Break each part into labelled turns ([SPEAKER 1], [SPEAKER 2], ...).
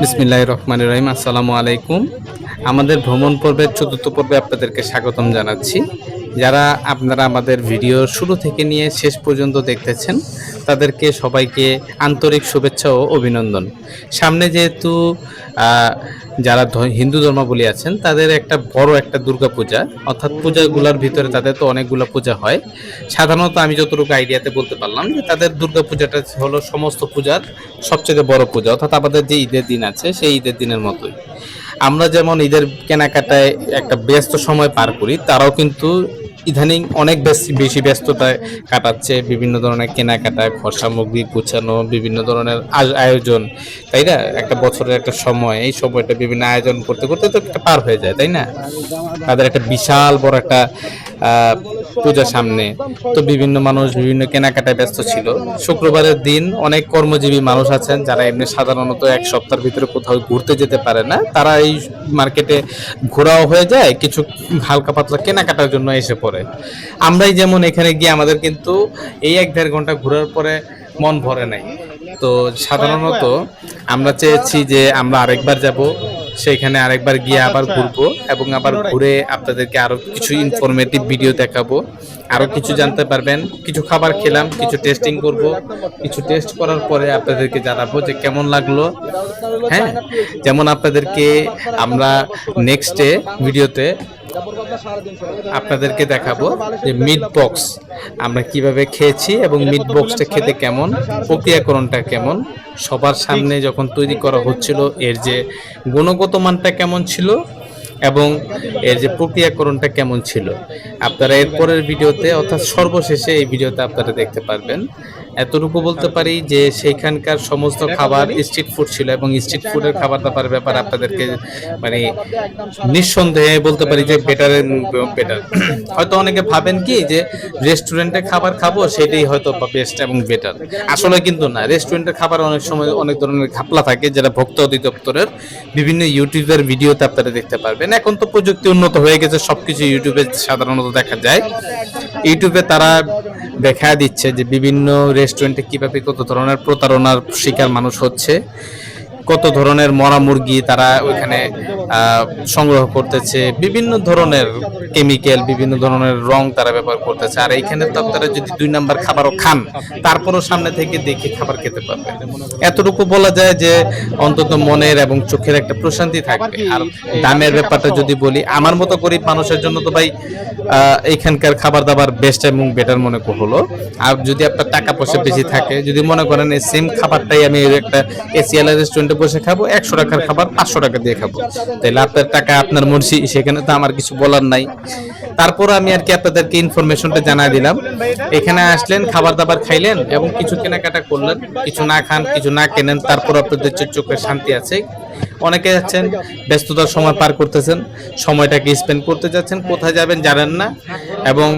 [SPEAKER 1] বিসমিল্লাহ রহমান রহিম। আসসালামু আলাইকুম। আমাদের ভ্রমণ পর্বের চতুর্থ পর্বে আপনাদেরকে স্বাগতম জানাচ্ছি। যারা আপনারা আমাদের ভিডিও শুরু থেকে নিয়ে শেষ পর্যন্ত দেখতেছেন, তাদেরকে সবাইকে আন্তরিক শুভেচ্ছা ও অভিনন্দন। সামনে যেহেতু যারা হিন্দু ধর্মাবলী আছেন, তাদের একটা বড় একটা দুর্গা পূজা অর্থাৎ পূজাগুলোর ভিতরে তাদের তো অনেকগুলো পূজা হয়। সাধারণত আমি যতটুকু আইডিয়াতে বলতে পারলাম যে তাদের দুর্গা পূজাটা হলো সমস্ত পূজার সবচেয়ে বড় পূজা। অর্থাৎ আমাদের যে ঈদের দিন আছে, সেই ঈদের দিনের মতোই। আমরা যেমন ঈদের কেনাকাটায় একটা ব্যস্ত সময় পার করি, তারাও কিন্তু ইদানিং অনেক বেশি বেশি ব্যস্ততায় কাটাচ্ছে বিভিন্ন ধরনের কেনাকাটা, ঘর সামগ্রী গুছানো, বিভিন্ন ধরনের আয়- আয়োজন, তাই না? একটা বছরের একটা সময়, এই সময়টা বিভিন্ন আয়োজন করতে করতে তো একটা পার হয়ে যায়, তাই না? তাদের একটা বিশাল বড় একটা আহ, পূজা সামনে। তো বিভিন্ন মানুষ বিভিন্ন কেনাকাটায় ব্যস্ত ছিল। শুক্রবারের দিন অনেক কর্মজীবী মানুষ আছেন যারা এমনি সাধারণত এক সপ্তাহের ভিতরে কোথাও ঘুরতে যেতে পারে না। তারা এই মার্কেটে ঘোরাও হয়ে যায় কিছু হালকা পাতলা কেনাকাটার জন্য এসে পড়ে। আমরাই যেমন এখানে গিয়ে আমাদের কিন্তু এই এক দেড় ঘণ্টা ঘোরার পরে মন ভরে নাই। তো সাধারণত আমরা চেয়েছি যে আমরা আরেকবার যাব। সেইখানে আরেকবার গিয়ে আবার ঘুরবো এবং আবার ঘুরে আপনাদেরকে আরও কিছু ইনফরমেটিভ ভিডিও দেখাবো। আরও কিছু জানতে পারবেন। কিছু খাবার খেলাম কিছু টেস্টিং করব। কিছু টেস্ট করার পরে আপনাদেরকে জানাব যে কেমন লাগল। হ্যাঁ? যেমন আপনাদেরকে আমরা নেক্সটে ভিডিওতে আপনাদেরকে দেখাবো যে মিট বক্স আমরা কীভাবে খেয়েছি এবং মিট বক্সটা খেতে কেমন, প্রক্রিয়াকরণটা কেমন, সবার সামনে যখন তৈরি করা হচ্ছিল, এর যে গুণগত মানটা কেমন ছিল এবং এর যে প্রক্রিয়াকরণটা কেমন ছিল। আপনারা এরপরের ভিডিওতে, অর্থাৎ সর্বশেষে এই ভিডিওতে আপনারা দেখতে পারবেন এতটুকু বলতে পারি যে সেইখানকার সমস্ত খাবার স্ট্রিট ফুড ছিল এবং স্ট্রিট ফুডের খাবার দাবার ব্যাপারে আপনাদেরকে মানে নিঃসন্দেহে বলতে পারি যে বেটার বেটার হয়তো অনেকে ভাবেন কি যে রেস্টুরেন্টে খাবার খাব, সেটাই হয়তো বেস্ট এবং বেটার আসলে কিন্তু না রেস্টুরেন্টের খাবার অনেক সময় অনেক ধরনের ঘাপলা থাকে যেটা ভোক্তা অধিদপ্তরের বিভিন্ন ইউটিউবের ভিডিওতে আপনারা দেখতে পারবেন। এখন তো প্রযুক্তি উন্নত হয়ে গেছে, সবকিছু ইউটিউবে সাধারণত দেখা যায়। ইউটিউবে তারা দেখা দিচ্ছে যে বিভিন্ন রেস্টুরেন্টে কীভাবে কত ধরনের প্রতারণার শিকার মানুষ হচ্ছে। কত ধরনের মরা মুরগি তারা ওইখানে সংগ্রহ করতেছে বিভিন্ন ধরনের কেমিক্যাল বিভিন্ন ধরনের রং তারা ব্যবহার করতেছে। আর এইখানে তো আপনারা যদি দুই নাম্বার খাবারও খান তারপরও সামনে থেকে দেখে খাবার খেতে পারবেন। এতটুকু বলা যায় যে অন্তত মনের এবং চোখের একটা প্রশান্তি থাকবে। আর দামের ব্যাপারটা যদি বলি আমার মতো গরিব মানুষের জন্য তো ভাই আহ, এইখানকার খাবার দাবার বেস্ট এবং বেটার মনে হলো। আর যদি আপনার টাকা পয়সা বেশি থাকে যদি মনে করেন এই সেম খাবারটাই আমি একটা এসিয়ালা রেস্টুরেন্টে বসে খাব, একশো টাকার খাবার পাঁচশো টাকা দিয়ে খাব। তাহলে আপনার টাকা আপনার মর্জি, সেখানে তো আমার কিছু বলার নাই। তারপর আমি আর কি আপনাদেরকে ইনফরমেশনটা জানাই দিলাম। এখানে আসলেন খাবার দাবার খাইলেন এবং কিছু কেনাকাটা করলেন। কিছু না খান, কিছু না কেনেন, তারপর আপনাদের চোখে শান্তি আছে। অনেকে যাচ্ছেন ব্যস্ততার সময় পার করতেছেন, সময়টাকে স্পেন্ড করতে যাচ্ছেন, কোথায় যাবেন জানেন না। এবং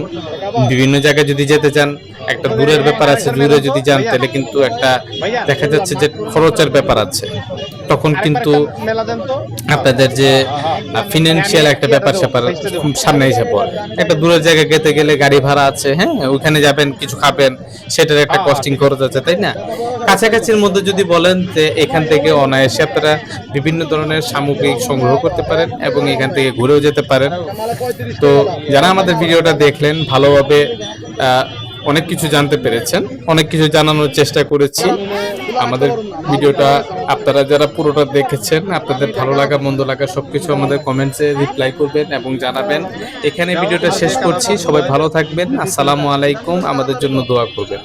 [SPEAKER 1] বিভিন্ন জায়গায় যদি যেতে চান একটা দূরের ব্যাপার আছে দূরে যদি যান তাহলে কিন্তু একটা দেখা যাচ্ছে যে খরচের ব্যাপার আছে। তখন কিন্তু আপনাদের যে ফিনান্সিয়াল একটা ব্যাপার স্যাপার সামনে এসে পড়ে। একটা দূরের জায়গায় যেতে গেলে গাড়ি ভাড়া আছে হ্যাঁ ওখানে যাবেন কিছু খাবেন সেটার একটা কস্টিং খরচ আছে তাই না? কাছাকাছির মধ্যে যদি বলেন যে এখান থেকে অনায়াসে আপনারা বিভিন্ন ধরনের সামগ্রী সংগ্রহ করতে পারেন এবং এখান থেকে ঘুরেও যেতে পারেন। তো যারা আমাদের ভিডিওটা দেখলেন ভালোভাবে আহ, অনেক কিছু জানতে পেরেছেন অনেক কিছু জানানোর চেষ্টা করেছি আমাদের ভিডিওটা আপনারা যারা পুরোটা দেখেছেন আপনাদের ভালো লাগা মন্দ লাগা সবকিছু আমাদের কমেন্টসে রিপ্লাই করবেন এবং জানাবেন এখানে ভিডিওটা শেষ করছি সবাই ভালো থাকবেন আসসালামু আলাইকুম আমাদের জন্য দোয়া করবেন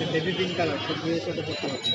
[SPEAKER 2] ভিতরে পিঙ্ক কালার সব সাথে করতে পারছি